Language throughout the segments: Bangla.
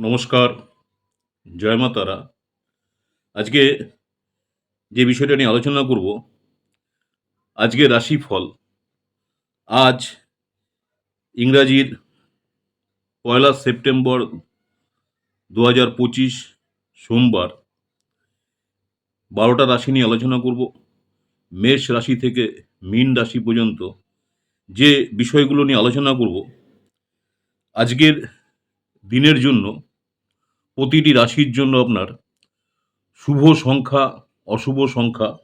নমস্কার, জয় তারা। আজকে যে বিষয়টা নিয়ে আলোচনা করব, আজকে রাশিফল। আজ ইংরাজির পয়লা সেপ্টেম্বর দু হাজার পঁচিশ সোমবার বারোটা রাশি নিয়ে আলোচনা করব। মেষ রাশি থেকে মীন রাশি পর্যন্ত যে বিষয়গুলো নিয়ে আলোচনা করব, আজকের দিনের জন্য প্রতিটি রাশির জন্য আপনার শুভ সংখ্যা, অশুভ সংখ্যা।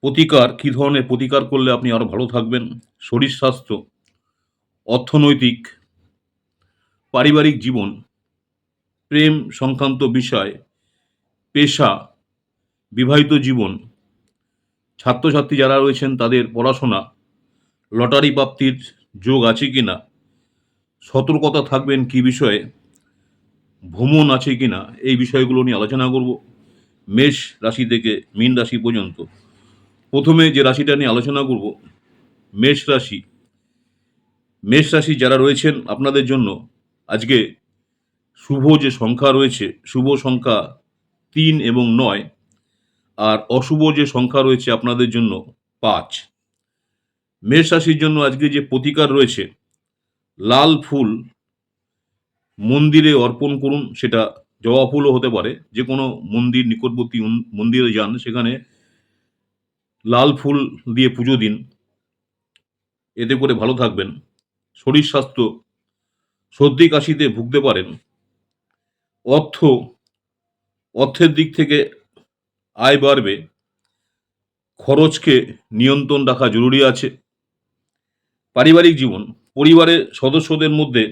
প্রতিকার, কী ধরনের প্রতিকার করলে আপনি আরও ভালো থাকবেন? শরীর স্বাস্থ্য, অর্থনৈতিক, পারিবারিক জীবন, প্রেম সংক্রান্ত বিষয়, পেশা, বিবাহিত জীবন, ছাত্রছাত্রী যারা রয়েছেন তাদের পড়াশোনা, লটারি প্রাপ্তির যোগ আছে কি না সতর্কতা থাকবেন কি বিষয়ে? ভ্রমণ আছে কি না এই বিষয়গুলো নিয়ে আলোচনা করব। মেষ রাশি থেকে মীন রাশি পর্যন্ত। প্রথমে যে রাশিটা নিয়ে আলোচনা করব, মেষ রাশি। মেষ রাশি যারা রয়েছেন আপনাদের জন্য আজকে শুভ যে সংখ্যা রয়েছে, শুভ সংখ্যা তিন এবং নয় আর অশুভ যে সংখ্যা রয়েছে আপনাদের জন্য পাঁচ। মেষ রাশির জন্য আজকে যে প্রতিকার রয়েছে লাল ফুল মন্দিরে অর্পণ করুন, সেটা জবা ফুলও হতে পারে। যে কোনো মন্দির, নিকটবর্তী মন্দিরে যান, সেখানে লাল ফুল দিয়ে পুজো দিন। এতে করে ভালো থাকবেন। শরীর স্বাস্থ্য সর্দি কাশিতে ভুগতে পারেন। অর্থ, অর্থের দিক থেকে আয় বাড়বে। খরচকে নিয়ন্ত্রণ রাখা জরুরি আছে। পারিবারিক জীবন পরিবারের সদস্যদের মধ্যে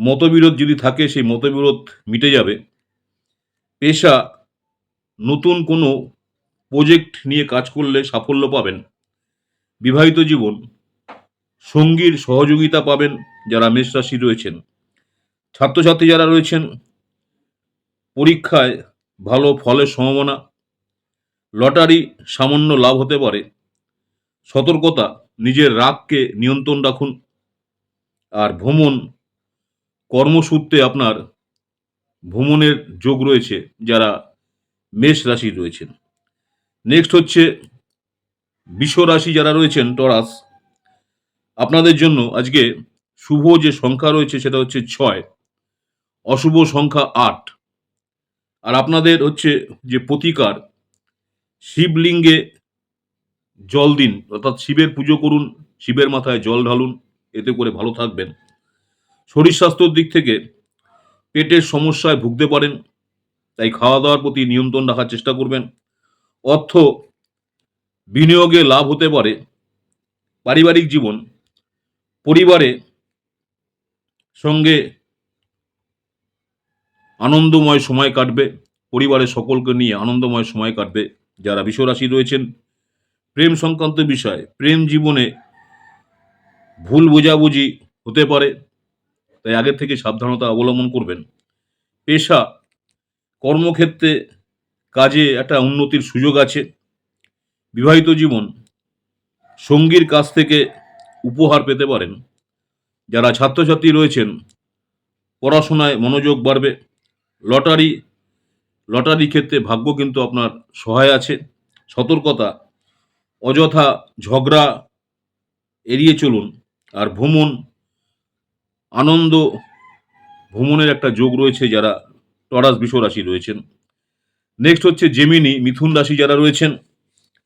মতবিরোধ যদি থাকে, সেই মতবিরোধ মিটে যাবে। পেশা নতুন কোনো প্রজেক্ট নিয়ে কাজ করলে সাফল্য পাবেন। বিবাহিত জীবন, সঙ্গীর সহযোগিতা পাবেন যারা মেষ রাশি রয়েছেন। ছাত্রছাত্রী যারা রয়েছেন, পরীক্ষায় ভালো ফলের সম্ভাবনা, লটারি সামান্য লাভ হতে পারে। সতর্কতা, নিজের রাগকে নিয়ন্ত্রণ রাখুন। আর ভ্রমণ কর্মসূত্রে আপনার ভ্রমণের যোগ রয়েছে, যারা মেষ রাশি রয়েছেন। নেক্সট হচ্ছে বিশ্ব রাশি যারা রয়েছেন, টরাস। আপনাদের জন্য আজকে শুভ যে সংখ্যা রয়েছে, সেটা হচ্ছে ছয়। অশুভ সংখ্যা আট। আর আপনাদের হচ্ছে যে প্রতিকার, শিবলিঙ্গে জল দিন, অর্থাৎ শিবের পুজো করুন, শিবের মাথায় জল ঢালুন, এতে করে ভালো থাকবেন। শরীর স্বাস্থ্যর দিক থেকে পেটের সমস্যায় ভুগতে পারেন, তাই খাওয়া দাওয়ার প্রতি নিয়ন্ত্রণ রাখার চেষ্টা করবেন। অর্থ বিনিয়োগে লাভ হতে পারে, পারিবারিক জীবন, পরিবারে সঙ্গে আনন্দময় সময় কাটবে, পরিবারের সকলকে নিয়ে আনন্দময় সময় কাটবে, যারা বিশ্বরাশি রয়েছেন। প্রেম সংক্রান্ত বিষয়, প্রেম জীবনে ভুল বোঝাবুঝি হতে পারে, তাই আগের থেকে সাবধানতা অবলম্বন করবেন। পেশা, কর্মক্ষেত্রে কাজে একটা উন্নতির সুযোগ আছে। বিবাহিত জীবন, সঙ্গীর কাছ থেকে উপহার পেতে পারেন। যারা ছাত্রছাত্রী রয়েছেন, পড়াশোনায় মনোযোগ বাড়বে। লটারি লটারি ক্ষেত্রে ভাগ্য কিন্তু আপনার সহায় আছে। সতর্কতা অযথা ঝগড়া এড়িয়ে চলুন আর ভ্রমণ, আনন্দ ভ্রমণের একটা যোগ রয়েছে যারা টরাস বিষ রাশি রয়েছেন। নেক্সট হচ্ছে জেমিনি মিথুন রাশি যারা রয়েছেন।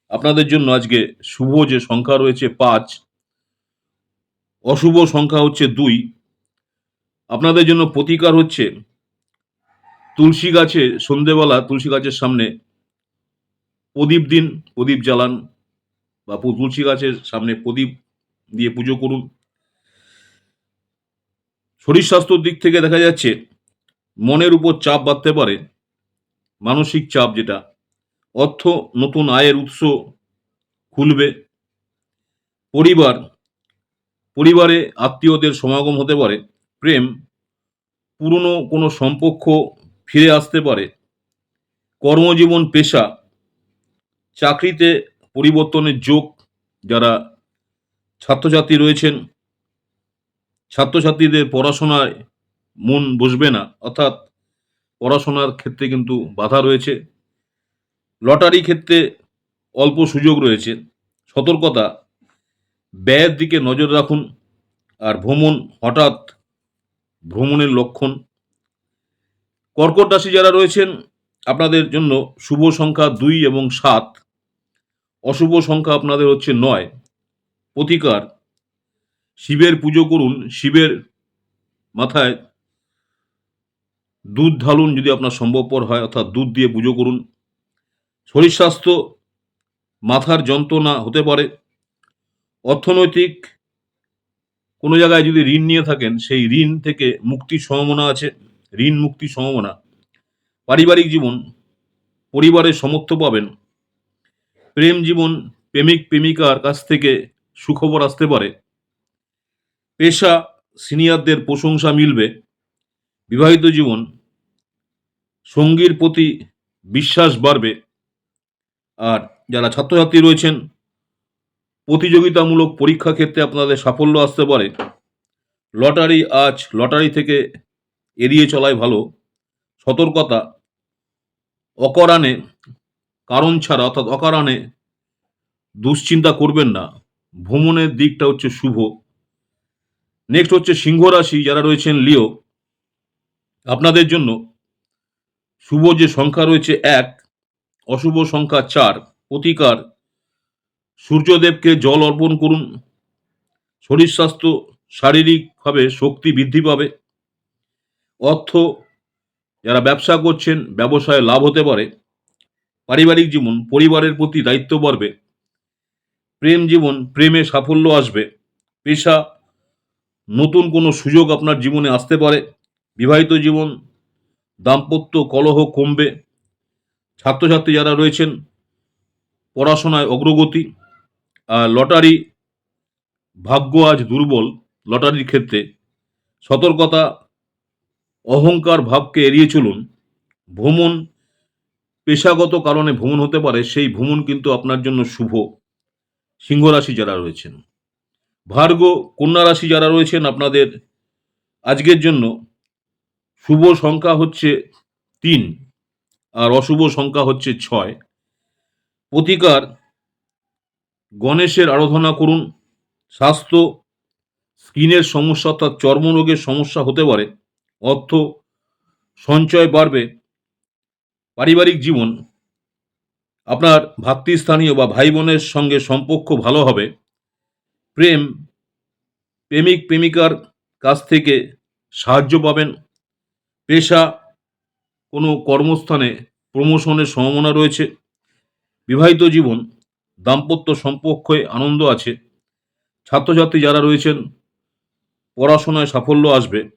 আপনাদের জন্য আজকে শুভ যে সংখ্যা রয়েছে পাঁচ, অশুভ সংখ্যা হচ্ছে দুই। আপনাদের জন্য প্রতিকার হচ্ছে তুলসী গাছে সন্ধেবেলা, তুলসী গাছের সামনে প্রদীপ দিন, প্রদীপ জ্বালান। বা তুলসী গাছের সামনে প্রদীপ দিয়ে পুজো করুন। শরীর স্বাস্থ্যর দিক থেকে দেখা যাচ্ছে, মনের উপর চাপ বাড়তে পারে, মানসিক চাপ যেটা, অর্থ নতুন আয়ের উৎস খুলবে, পরিবার, পরিবারে আত্মীয়দের সমাগম হতে পারে, প্রেম, পুরনো কোনো সম্পর্ক ফিরে আসতে পারে, কর্মজীবন পেশা, চাকরিতে পরিবর্তনের যোগ যারা ছাত্রছাত্রী রয়েছেন, ছাত্রছাত্রীদের পড়াশোনায় মন বসবে না। অর্থাৎ পড়াশোনার ক্ষেত্রে কিন্তু বাধা রয়েছে। লটারি ক্ষেত্রে অল্প সুযোগ রয়েছে। সতর্কতা, ব্যয়ের দিকে নজর রাখুন আর ভ্রমণ হঠাৎ ভ্রমণের লক্ষণ। কর্কট রাশি যারা রয়েছেন, আপনাদের জন্য শুভ সংখ্যা দুই এবং সাত। অশুভ সংখ্যা আপনাদের হচ্ছে নয়। প্রতিকার, শিবের পুজো করুন, শিবের মাথায় দুধ ঢালুন যদি আপনার সম্ভবপর হয়, অর্থাৎ দুধ দিয়ে পুজো করুন। শরীর স্বাস্থ্য, মাথার যন্ত্রণা হতে পারে। অর্থনৈতিক, কোনো জায়গায় যদি ঋণ নিয়ে থাকেন, সেই ঋণ থেকে মুক্তির সম্ভাবনা আছে। ঋণ মুক্তির সম্ভাবনা। পারিবারিক জীবন, পরিবারের সমর্থ পাবেন। প্রেম জীবন প্রেমিক প্রেমিকার কাছ থেকে সুখবর আসতে পারে। পেশা, সিনিয়রদের প্রশংসা মিলবে। বিবাহিত জীবন, সঙ্গীর প্রতি বিশ্বাস বাড়বে। আর যারা ছাত্রছাত্রী রয়েছেন, প্রতিযোগিতামূলক পরীক্ষা ক্ষেত্রে আপনাদের সাফল্য আসতে পারে। লটারি আজ লটারি থেকে এড়িয়ে চলাই ভালো। সতর্কতা, অকারণে কারণ ছাড়া অর্থাৎ অকারণে দুশ্চিন্তা করবেন না। ভ্রমণের দিকটা হচ্ছে শুভ। নেক্সট হচ্ছে সিংহ রাশি, যারা রয়েছেন লিও আপনাদের জন্য শুভ যে সংখ্যা রয়েছে এক, অশুভ সংখ্যা চার, প্রতিকার, সূর্যদেবকে জল অর্পণ করুন। শরীর স্বাস্থ্য শারীরিকভাবে শক্তি বৃদ্ধি পাবে। অর্থ, যারা ব্যবসা করছেন, ব্যবসায় লাভ হতে পারে। পারিবারিক জীবন, পরিবারের প্রতি দায়িত্ব বাড়বে। প্রেম জীবন, প্রেমে সাফল্য আসবে। পেশা, নতুন কোনো সুযোগ আপনার জীবনে আসতে পারে। বিবাহিত জীবন, দাম্পত্য কলহ কমবে। ছাত্রছাত্রী যারা রয়েছেন, পড়াশোনায় অগ্রগতি লটারি, ভাগ্য আজ দুর্বল লটারির ক্ষেত্রে। সতর্কতা, অহংকার ভাবকে এড়িয়ে চলুন। ভ্রমণ পেশাগত কারণে ভ্রমণ হতে পারে, সেই ভ্রমণ কিন্তু আপনার জন্য শুভ। সিংহ রাশি যারা রয়েছেন ভার্গ কন্যা রাশি যারা রয়েছেন, আপনাদের আজকের জন্য শুভ সংখ্যা হচ্ছে তিন আর অশুভ সংখ্যা হচ্ছে ছয়। প্রতিকার, গণেশের আরাধনা করুন। স্বাস্থ্য, স্কিনের সমস্যা অর্থাৎ চর্মরোগের সমস্যা হতে পারে। অর্থ, সঞ্চয় বাড়বে। পারিবারিক জীবন আপনার ভাতৃস্থানীয় বা ভাই বোনের সঙ্গে সম্পর্ক ভালো হবে। প্রেম, প্রেমিক, প্রেমিকার কাছ থেকে সাহায্য পাবেন। পেশা, কোনো কর্মস্থানে প্রমোশনের সম্ভাবনা রয়েছে। বিবাহিত জীবন, দাম্পত্য সম্পর্কে আনন্দ আছে। ছাত্রছাত্রী যারা রয়েছেন, পড়াশোনায় সাফল্য আসবে।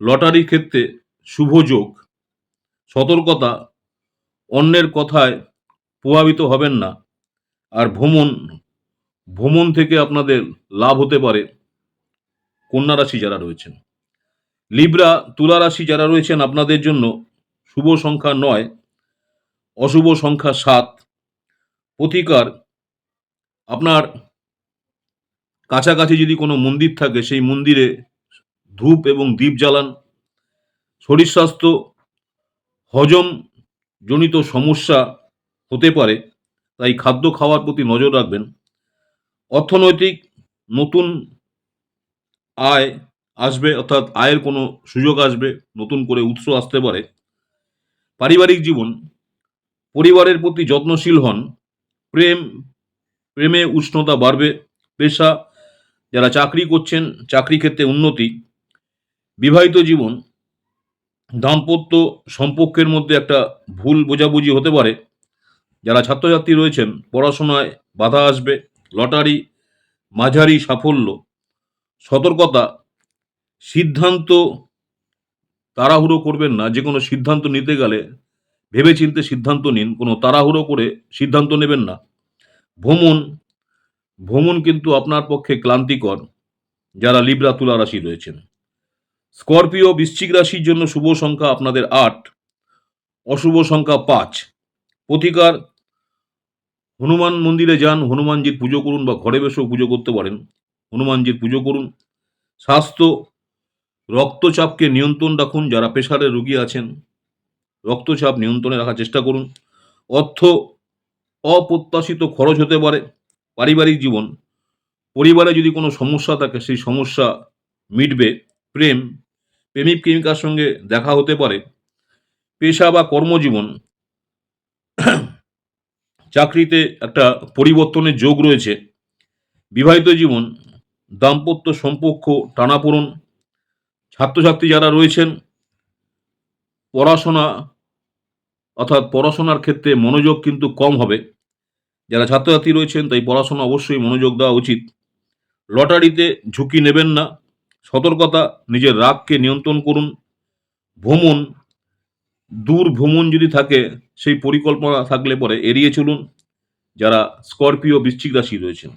লটারির ক্ষেত্রে শুভ যোগ। সতর্কতা অন্যের কথায় প্রভাবিত হবেন না। আর ভ্রমণ ভ্রমণ থেকে আপনাদের লাভ হতে পারে কন্যা রাশি যারা রয়েছেন। লিব্রা তুলা রাশি যারা রয়েছেন, আপনাদের জন্য শুভ সংখ্যা নয়, অশুভ সংখ্যা সাত। প্রতিকার, আপনার কাছাকাছি যদি কোনো মন্দির থাকে, সেই মন্দিরে ধূপ এবং দ্বীপ জ্বালান। শরীর স্বাস্থ্য হজম জনিত সমস্যা হতে পারে, তাই খাদ্য খাওয়ার প্রতি নজর রাখবেন। অর্থনৈতিক নতুন আয় আসবে, অর্থাৎ আয়ের কোনো সুযোগ আসবে, নতুন করে উৎস আসতে পারে। পারিবারিক জীবন, পরিবারের প্রতি যত্নশীল হন, প্রেম, প্রেমে উষ্ণতা বাড়বে, পেশা, যারা চাকরি করছেন, চাকরি ক্ষেত্রে উন্নতি, বিবাহিত জীবন দাম্পত্য সম্পর্কের মধ্যে একটা ভুল বোঝাবুঝি হতে পারে। যারা ছাত্রছাত্রী রয়েছেন, পড়াশোনায় বাধা আসবে, লটারি, মাঝারি সাফল্য, সতর্কতা, সিদ্ধান্ত তাড়াহুড়ো করবেন না। যে কোনো সিদ্ধান্ত নিতে গেলে ভেবেচিন্তে সিদ্ধান্ত নিন, কোনো তাড়াহুড়ো করে সিদ্ধান্ত নেবেন না। ভ্রমণ ভ্রমণ কিন্তু আপনার পক্ষে ক্লান্তিকর। যারা লিব্রা তুলা রাশি রয়েছেন। স্করপিও বৃশ্চিক রাশির জন্য শুভ সংখ্যা আপনাদের আট, অশুভ সংখ্যা পাঁচ। প্রতিকার, হনুমান মন্দিরে যান, হনুমানজির পুজো করুন বা ঘরে বসেও পুজো করতে পারেন, হনুমানজির পুজো করুন। স্বাস্থ্য, রক্তচাপকে নিয়ন্ত্রণ রাখুন, যারা প্রেশারের রোগী আছেন, রক্তচাপ নিয়ন্ত্রণে রাখার চেষ্টা করুন। অর্থ, অপ্রত্যাশিত খরচ হতে পারে, পারিবারিক জীবন। পরিবারে যদি কোনো সমস্যা থাকে, সেই সমস্যা মিটবে, প্রেম প্রেমিক প্রেমিকার সঙ্গে দেখা হতে পারে। পেশা বা কর্মজীবন। চাকরিতে একটা পরিবর্তনের যোগ রয়েছে। বিবাহিত জীবন, দাম্পত্য সম্পর্ক টানাপোড়ন। ছাত্রছাত্রী যারা রয়েছেন, পড়াশোনা, অর্থাৎ পড়াশোনার ক্ষেত্রে মনোযোগ কিন্তু কম হবে। যারা ছাত্রছাত্রী রয়েছেন, তাই পড়াশোনা অবশ্যই মনোযোগ দেওয়া উচিত। লটারিতে ঝুঁকি নেবেন না। সতর্কতা, নিজের রাগকে নিয়ন্ত্রণ করুন। ভ্রমণ, দূর ভ্রমণ যদি থাকে, সেই পরিকল্পনা থাকলে পরে এড়িয়ে চলুন। যারা স্করপিও বৃশ্চিক রাশি রয়েছেন,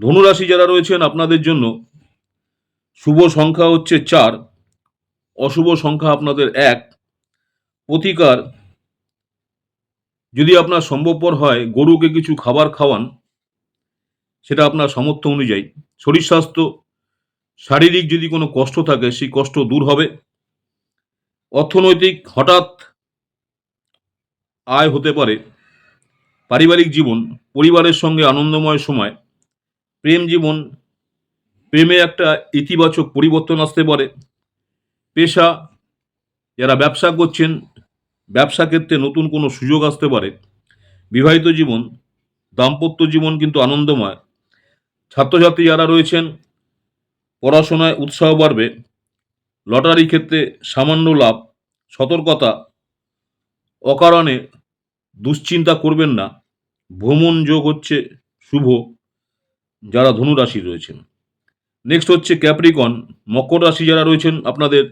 ধনুরাশি যারা রয়েছেন, আপনাদের জন্য শুভ সংখ্যা হচ্ছে চার, অশুভ সংখ্যা আপনাদের এক। প্রতিকার, যদি আপনার সম্ভবপর হয়, গরুকে কিছু খাবার খাওয়ান, সেটা আপনার সামর্থ্য অনুযায়ী। শরীর স্বাস্থ্য শারীরিক যদি কোনো কষ্ট থাকে, সেই কষ্ট দূর হবে। অর্থনৈতিক হঠাৎ আয় হতে পারে। পারিবারিক জীবন, পরিবারের সঙ্গে আনন্দময় সময়, প্রেম জীবন, প্রেমে একটা ইতিবাচক পরিবর্তন আসতে পারে। পেশা, যারা ব্যবসা করছেন, ব্যবসা ক্ষেত্রে নতুন কোনো সুযোগ আসতে পারে। বিবাহিত জীবন, দাম্পত্য জীবন কিন্তু আনন্দময়। ছাত্রছাত্রী যারা রয়েছেন পড়াশোনায় উৎসাহ বাড়বে, লটারি ক্ষেত্রে সামান্য লাভ, সতর্কতা, অকারণে দুশ্চিন্তা করবেন না। ভ্রমণ যোগ হচ্ছে শুভ, যারা ধনুরাশি রয়েছেন। নেক্সট হচ্ছে ক্যাপ্রিকন মকর রাশি যারা রয়েছেন, আপনাদের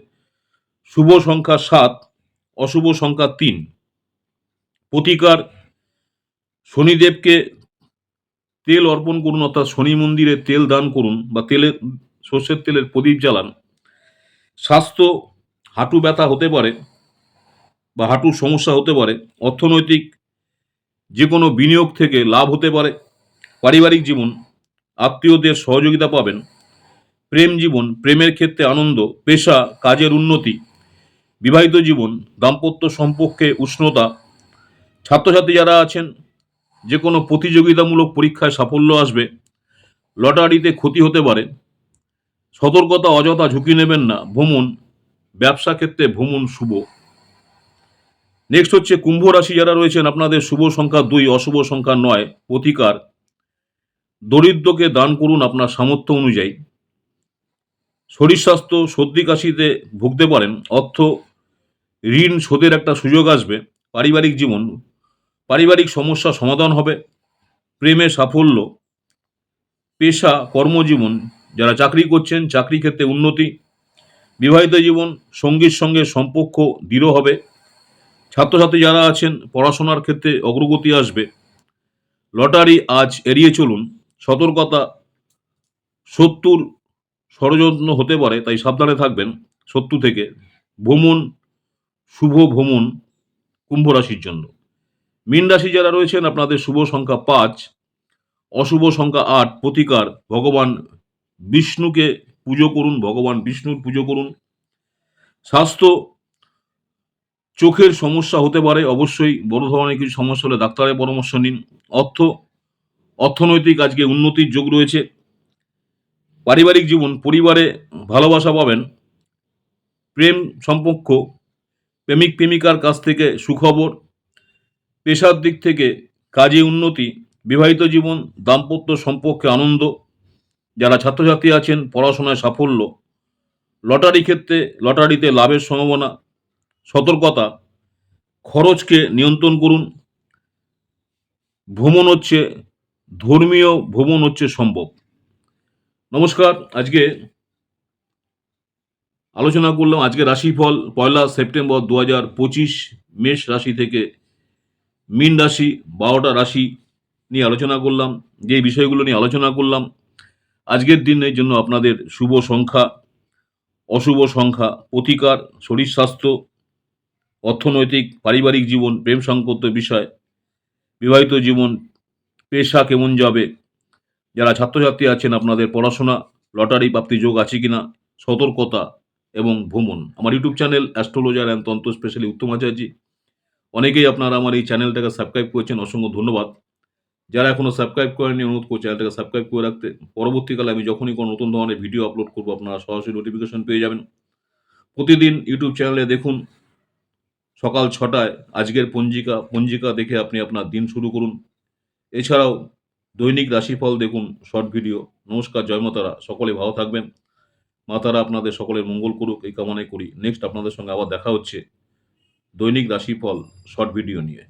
শুভ সংখ্যা সাত, অশুভ সংখ্যা তিন। প্রতিকার, শনিদেবকে তেল অর্পণ করুন, অর্থাৎ শনি মন্দিরে তেল দান করুন বা তেলের সর্ষের তেলের প্রদীপ জ্বালান। স্বাস্থ্য হাঁটু ব্যথা হতে পারে বা হাঁটুর সমস্যা হতে পারে, অর্থনৈতিক যে কোনো বিনিয়োগ থেকে লাভ হতে পারে, পারিবারিক জীবন, আত্মীয়দের সহযোগিতা পাবেন, প্রেম জীবন, প্রেমের ক্ষেত্রে আনন্দ, পেশা, কাজের উন্নতি, বিবাহিত জীবন, দাম্পত্য সম্পর্কে উষ্ণতা, ছাত্রছাত্রী যারা আছেন যে কোনো প্রতিযোগিতামূলক পরীক্ষায় সাফল্য আসবে, লটারিতে ক্ষতি হতে পারে সতর্কতা, অযথা ঝুঁকি নেবেন না। ভ্রমণ, ব্যবসা ক্ষেত্রে ভ্রমণ শুভ। নেক্সট হচ্ছে কুম্ভ রাশি যারা রয়েছেন, আপনাদের শুভ সংখ্যা দুই, অশুভ সংখ্যা নয়, প্রতিকার। দরিদ্রকে দান করুন আপনার সামর্থ্য অনুযায়ী। শরীর স্বাস্থ্য, সর্দি কাশিতে ভুগতে পারেন। অর্থ, ঋণ, শোধের একটা সুযোগ আসবে। পারিবারিক জীবন, পারিবারিক সমস্যা সমাধান হবে। প্রেমে সাফল্য, পেশা, কর্মজীবন যারা চাকরি করছেন, চাকরি ক্ষেত্রে উন্নতি, বিবাহিত জীবন, সঙ্গীর সঙ্গে সম্পর্ক দৃঢ় হবে। ছাত্রছাত্রী যারা আছেন, পড়াশোনার ক্ষেত্রে অগ্রগতি আসবে। লটারি আজ এড়িয়ে চলুন। সতর্কতা শত্রুর ষড়যত্ন হতে পারে, তাই সাবধানে থাকবেন শত্রু থেকে। ভ্রমণ, শুভ ভ্রমণ কুম্ভ রাশির জন্য। মীন রাশি যারা রয়েছেন, আপনাদের শুভ সংখ্যা পাঁচ, অশুভ সংখ্যা আট, প্রতিকার, ভগবান বিষ্ণুকে পুজো করুন, ভগবান বিষ্ণুর পুজো করুন। স্বাস্থ্য চোখের সমস্যা হতে পারে, অবশ্যই বড় ধরনের কিছু সমস্যা হলে ডাক্তারের পরামর্শ নিন। অর্থ, অর্থনৈতিক আজকে উন্নতির যোগ রয়েছে। পারিবারিক জীবন, পরিবারে ভালোবাসা পাবেন। প্রেম সম্পর্ক, প্রেমিক প্রেমিকার কাছ থেকে সুখবর। পেশার দিক থেকে কাজে উন্নতি, বিবাহিত জীবন, দাম্পত্য সম্পর্কে আনন্দ। যারা ছাত্রছাত্রী আছেন, পড়াশোনায় সাফল্য। লটারি ক্ষেত্রে, লটারিতে লাভের সম্ভাবনা, সতর্কতা, খরচকে নিয়ন্ত্রণ করুন। ভ্রমণ হচ্ছে, ধর্মীয় ভ্রমণ হচ্ছে সম্ভব। নমস্কার, আজকে আলোচনা করলাম, আজকে রাশিফল, পয়লা সেপ্টেম্বর দু হাজার পঁচিশ, মেষ রাশি থেকে মীন রাশি, বারোটা রাশি নিয়ে আলোচনা করলাম। যে বিষয়গুলো নিয়ে আলোচনা করলাম আজকের দিনের জন্য আপনাদের শুভ সংখ্যা, অশুভ সংখ্যা, প্রতিকার, শরীর স্বাস্থ্য, অর্থনৈতিক, পারিবারিক জীবন, প্রেম সংক্রান্ত বিষয়, বিবাহিত জীবন, পেশা কেমন যাবে, যারা ছাত্রছাত্রী আছেন আপনাদের পড়াশোনা, লটারি প্রাপ্তি যোগ আছে কিনা, সতর্কতা এবং ভ্রমণ। আমার ইউটিউব চ্যানেল অ্যাস্ট্রোলজার অ্যান্ড তন্ত্র স্পেশালি উত্তম আচার্যি। অনেকেই আপনারা আমার এই চ্যানেলটাকে সাবস্ক্রাইব করেছেন, অসংখ্য ধন্যবাদ। যারা এখনও সাবস্ক্রাইব করেনি অনুরোধ করছি চ্যানেলটাকে সাবস্ক্রাইব করে রাখতে। পরবর্তীকালে আমি যখনই কোনো নতুন ধরনের ভিডিও আপলোড করব, আপনারা সরাসরি নোটিফিকেশন পেয়ে যাবেন। প্রতিদিন ইউটিউব চ্যানেলে দেখুন, সকাল ছটায় আজকের পঞ্জিকা পঞ্জিকা দেখে আপনি আপনার দিন শুরু করুন। এছাড়াও দৈনিক রাশিফল দেখুন শর্ট ভিডিও নমস্কার, জয় মাতারা। সকলে ভালো থাকবেন। মাতারা আপনাদের সকলের মঙ্গল করুক, এই কামনাই করি। নেক্সট আপনাদের সঙ্গে আবার দেখা হচ্ছে দৈনিক রাশিফল শর্ট ভিডিও নিয়ে।